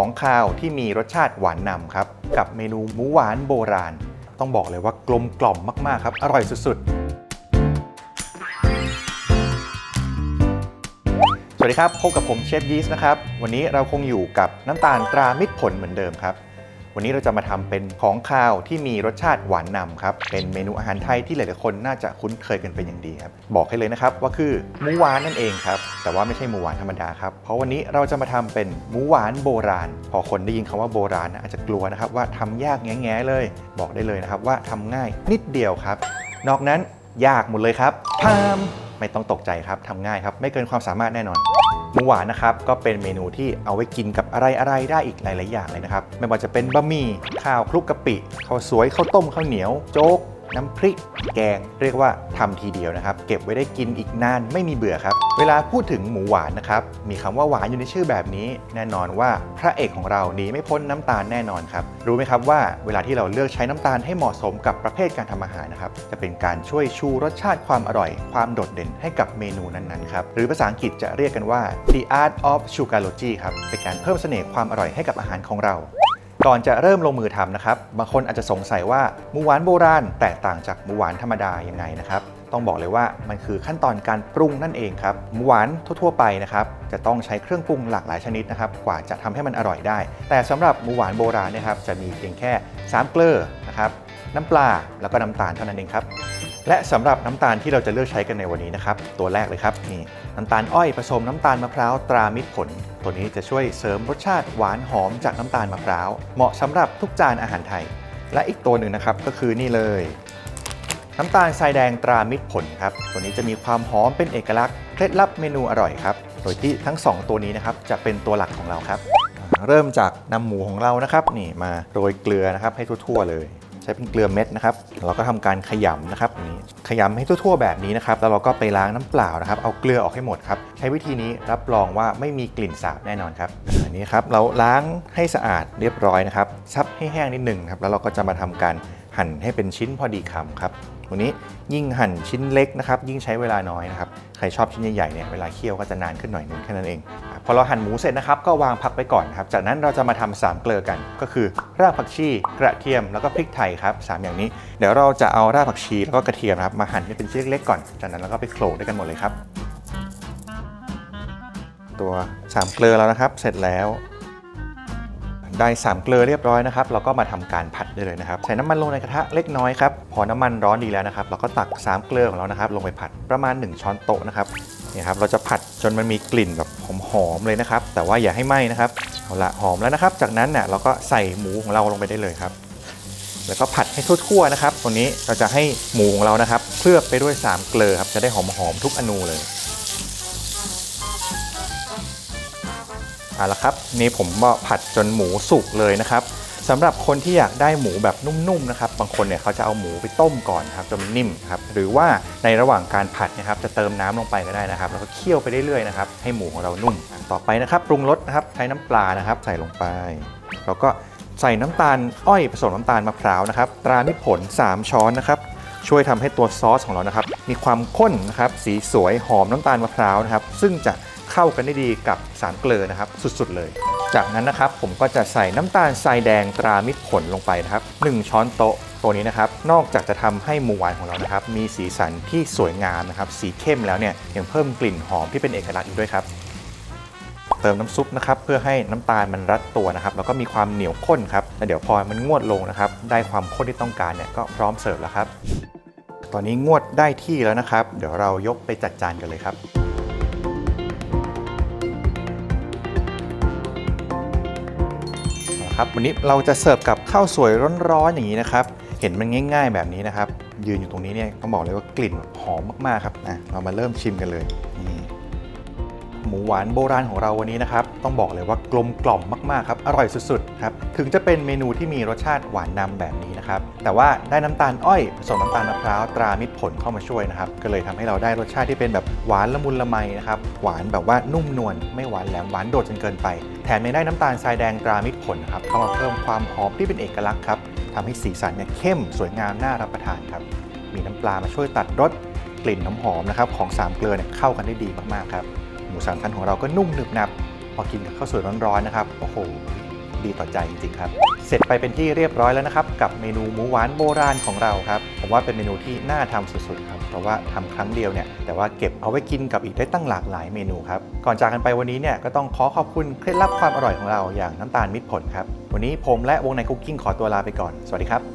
ของคาวที่มีรสชาติหวานนำครับ กับเมนูหมูหวานโบราณ ต้องบอกเลยว่ากลมกล่อมมาก ๆ ครับ อร่อยสุด ๆ สวัสดีครับ พบกับผมเชฟยีสนะครับ วันนี้เราคงอยู่กับน้ำตาลตรามิตรผลเหมือนเดิมครับ วันนี้เราจะมาทำเป็นของคาวที่มีรสชาติหวานนำครับ เป็นเมนูอาหารไทยที่หลายๆคนน่าจะคุ้นเคยกันเป็นอย่างดีครับ บอกให้เลยนะครับว่าคือหมูหวานนั่นเองครับ แต่ว่าไม่ใช่หมูหวานธรรมดาครับ เพราะวันนี้เราจะมาทำเป็นหมูหวานโบราณ พอคนได้ยินคำว่าโบราณนะอาจจะกลัวนะครับว่าทำยากแง่ๆเลย บอกได้เลยนะครับว่าทำง่ายนิดเดียวครับ นอกนั้นยากหมดเลยครับพาม ไม่ต้องตกใจครับทำง่ายครับ ไม่เกินความสามารถแน่นอนหมูหวานนะครับก็เป็นเมนูที่เอาไว้กินกับอะไรอะได้อีกหลาย ๆ อย่างเลยนะครับ ไม่ว่าจะเป็นบะหมี่ข้าวคลุกกะปิข้าวสวยข้าวต้มข้าวเหนียวโจ๊ก น้ำพริกแกงเรียกว่าทำทีเดียวนะครับ เก็บไว้ได้กินอีกนานไม่มีเบื่อครับ เวลาพูดถึงหมูหวานนะครับ มีคำว่าหวานอยู่ในชื่อแบบนี้ แน่นอนว่าพระเอกของเราหนีไม่พ้นน้ำตาลแน่นอนครับ รู้ไหมครับว่าเวลาที่เราเลือกใช้น้ำตาลให้เหมาะสมกับประเภทการทำอาหารนะครับ จะเป็นการช่วยชูรสชาติความอร่อย ความโดดเด่นให้กับเมนูนั้นๆครับหรือภาษาอังกฤษจะเรียกกันว่า the art of sugarology ครับเป็นการเพิ่มเสน่ห์ความอร่อยให้กับอาหารของเรา ก่อนจะเริ่มลงมือทำนะครับ บางคนอาจจะสงสัยว่าหมูหวานโบราณแตกต่างจากหมูหวานธรรมดายังไงนะครับ ต้องบอกเลยว่ามันคือขั้นตอนการปรุงนั่นเองครับ หมูหวานทั่วๆไปนะครับจะต้องใช้เครื่องปรุงหลากหลายชนิดนะครับ กว่าจะทำให้มันอร่อยได้ แต่สำหรับหมูหวานโบราณนะครับจะมีเพียงแค่3เกลือนะครับน้ำปลาแล้วก็น้ำตาลเท่านั้นเองครับ และสำหรับน้ำตาลที่เราจะเลือกใช้กันในวันนี้นะครับ ตัวแรกเลยครับนี่น้ำตาลอ้อยผสมน้ำตาลมะพร้าวตรามิตรผล ตัวนี้จะช่วยเสริมรสชาติหวานหอมจากน้ำตาลมะพร้าวเหมาะสำหรับทุกจานอาหารไทย และอีกตัวหนึ่งนะครับก็คือนี่เลย น้ำตาลทรายแดงตรามิตรผลครับตัวนี้จะมีความหอมเป็นเอกลักษณ์เคล็ดลับเมนูอร่อยครับโดยที่ทั้ง 2 ตัวนี้นะครับจะเป็นตัวหลักของเราครับ เริ่มจากนำหมูของเรานะครับนี่มาโรยเกลือนะครับให้ทั่วๆเลย ใช้เป็นเกลือเม็ดนะครับเราก็ทำการขยำนะครับนี่ขยำให้ทั่วๆแบบนี้นะครับแล้วเราก็ไปล้างน้ำเปล่านะครับ เอาเกลือออกให้หมดครับใช้วิธีนี้รับรองว่าไม่มีกลิ่นสาบแน่นอนครับอันนี้ครับเราล้างให้สะอาดเรียบร้อยนะครับซับให้แห้งนิดหนึ่งครับแล้วเราก็จะมาทำการ หั่นให้เป็นชิ้นพอดีคำครับตัวนี้ยิ่งหั่นชิ้นเล็กนะครับยิ่งใช้เวลาน้อยนะครับใครชอบชิ้นใหญ่ๆเนี่ยเวลาเคี่ยวก็จะนานขึ้นหน่อยนึงแค่นั้นเอง พอเราหั่นหมูเสร็จนะครับก็วางพักไปก่อนครับจากนั้นเราจะมาทำสามเกลือกัน ก็คือรากผักชีกระเทียมแล้วก็พริกไทยครับสามอย่างนี้เดี๋ยวเราจะเอารากผักชีแล้วก็กระเทียมครับมาหั่นให้เป็นชิ้นเล็กๆก่อนจากนั้นเราก็ไปโขลกด้วยกันหมดเลยครับ ตัวสามเกลือแล้วนะครับเสร็จแล้ว ได้สามเกลือเรียบร้อยนะครับเราก็มาทำการผัดได้เลยนะครับ ใส่น้ำมันลงในกระทะเล็กน้อยครับพอน้ำมันร้อนดีแล้วนะครับเราก็ตักสามเกลือของเรานะครับลงไปผัดประมาณ 1 ช้อนโต๊ะนะครับนี่ครับเราจะผัดจนมันมีกลิ่นแบบหอมๆเลยนะครับ แต่ว่าอย่าให้ไหม้นะครับเอาละหอมแล้วนะครับ จากนั้นเนี่ยเราก็ใส่หมูของเราลงไปได้เลยครับ แล้วก็ผัดให้ทั่วๆนะครับตัวนี้เราจะให้หมูของเรานะครับเคลือบไปด้วยสามเกลือครับจะได้หอมๆทุกอนูเลย เอาละครับนี่ผมก็ผัดจนหมูสุกเลยนะครับสำหรับคนที่อยากได้หมูแบบนุ่มๆนะครับบางคนเนี่ยเขาจะเอาหมูไปต้มก่อนครับจนมันนิ่มครับหรือว่าในระหว่างการผัดนะครับจะเติมน้ำลงไปก็ได้นะครับ แล้วก็เคี่ยวไปเรื่อยๆนะครับให้หมูของเรานุ่ม ต่อไปนะครับปรุงรสนะครับใช้น้ำปลานะครับ ใส่ลงไปแล้วก็ใส่น้ำตาลอ้อยผสมน้ำตาลมะพร้าวนะครับตรามิผล 3 ช้อนนะครับ ช่วยทำให้ตัวซอสของเรานะครับ มีความข้นนะครับ สีสวยหอมน้ำตาลมะพร้าวนะครับ ซึ่งจะเข้ากันได้ดีกับสารเกลือนะครับ สุดๆเลย จากนั้นนะครับผมก็จะใส่น้ำตาลทรายแดงตรามิตรผลลงไปนะครับ 1 ช้อนโต๊ะตัวนี้นะครับ นอกจากจะทำให้หมูหวานของเรานะครับ มีสีสันที่สวยงามนะครับ สีเข้มแล้วเนี่ยยังเพิ่มกลิ่นหอมที่เป็นเอกลักษณ์อีกด้วยครับเติมน้ำซุปนะครับเพื่อให้น้ำตาลมันรัดตัวนะครับแล้วก็มีความเหนียวข้นครับแล้วเดี๋ยวพอมันงวดลงนะครับได้ความข้นที่ต้องการเนี่ยก็พร้อมเสิร์ฟแล้วครับ ตอนนี้งวดได้ที่แล้วนะครับ เดี๋ยวเรายกไปจัดจานกันเลยครับเอาละครับ วันนี้เราจะเสิร์ฟกับข้าวสวยร้อนๆอย่างนี้นะครับ เห็นมันง่าย ๆ แบบนี้นะครับ ยืนอยู่ตรงนี้เนี่ยต้องบอกเลยว่ากลิ่นหอมมากๆครับอะเรามาเริ่มชิมกันเลยนี่ หมูหวานโบราณของเราวันนี้นะครับ ต้องบอกเลยว่ากลมกล่อมมากๆครับ อร่อยสุดๆครับ ถึงจะเป็นเมนูที่มีรสชาติหวานนำแบบนี้นะครับ แต่ว่าได้น้ำตาลอ้อยผสมน้ำตาลมะพร้าวตรามิตรผลเข้ามาช่วยนะครับ ก็เลยทำให้เราได้รสชาติที่เป็นแบบหวานละมุนละไมนะครับ หวานแบบว่านุ่มนวลไม่หวานแหลมหวานโดดจนเกินไป แถมยังได้น้ำตาลทรายแดงตรามิตรผลนะครับเข้ามาเพิ่มความหอมที่เป็นเอกลักษณ์ครับทำให้สีสันเนี่ยเข้มสวยงามน่ารับประทานครับ มีน้ำปลามาช่วยตัดรสกลิ่นน้ำหอมนะครับของสามเกลือเนี่ยเข้ากันได้ดีมากๆครับ มูสามชั้นของเราก็นุ่มหนึบหนับ พอกินกับข้าวสวยร้อนๆนะครับ โอ้โห ดีต่อใจจริงๆครับ เสร็จไปเป็นที่เรียบร้อยแล้วนะครับ กับเมนูหมูหวานโบราณของเราครับ ผมว่าเป็นเมนูที่น่าทำสุดๆครับ เพราะว่าทำครั้งเดียวเนี่ย แต่ว่าเก็บเอาไว้กินกับอีกได้ตั้งหลากหลายเมนูครับ ก่อนจากกันไปวันนี้เนี่ยก็ต้องขอขอบคุณเคล็ดลับความอร่อยของเราอย่างน้ำตาลมิตรผลครับ วันนี้ผมและวงในคุกกิ้งขอตัวลาไปก่อน สวัสดีครับ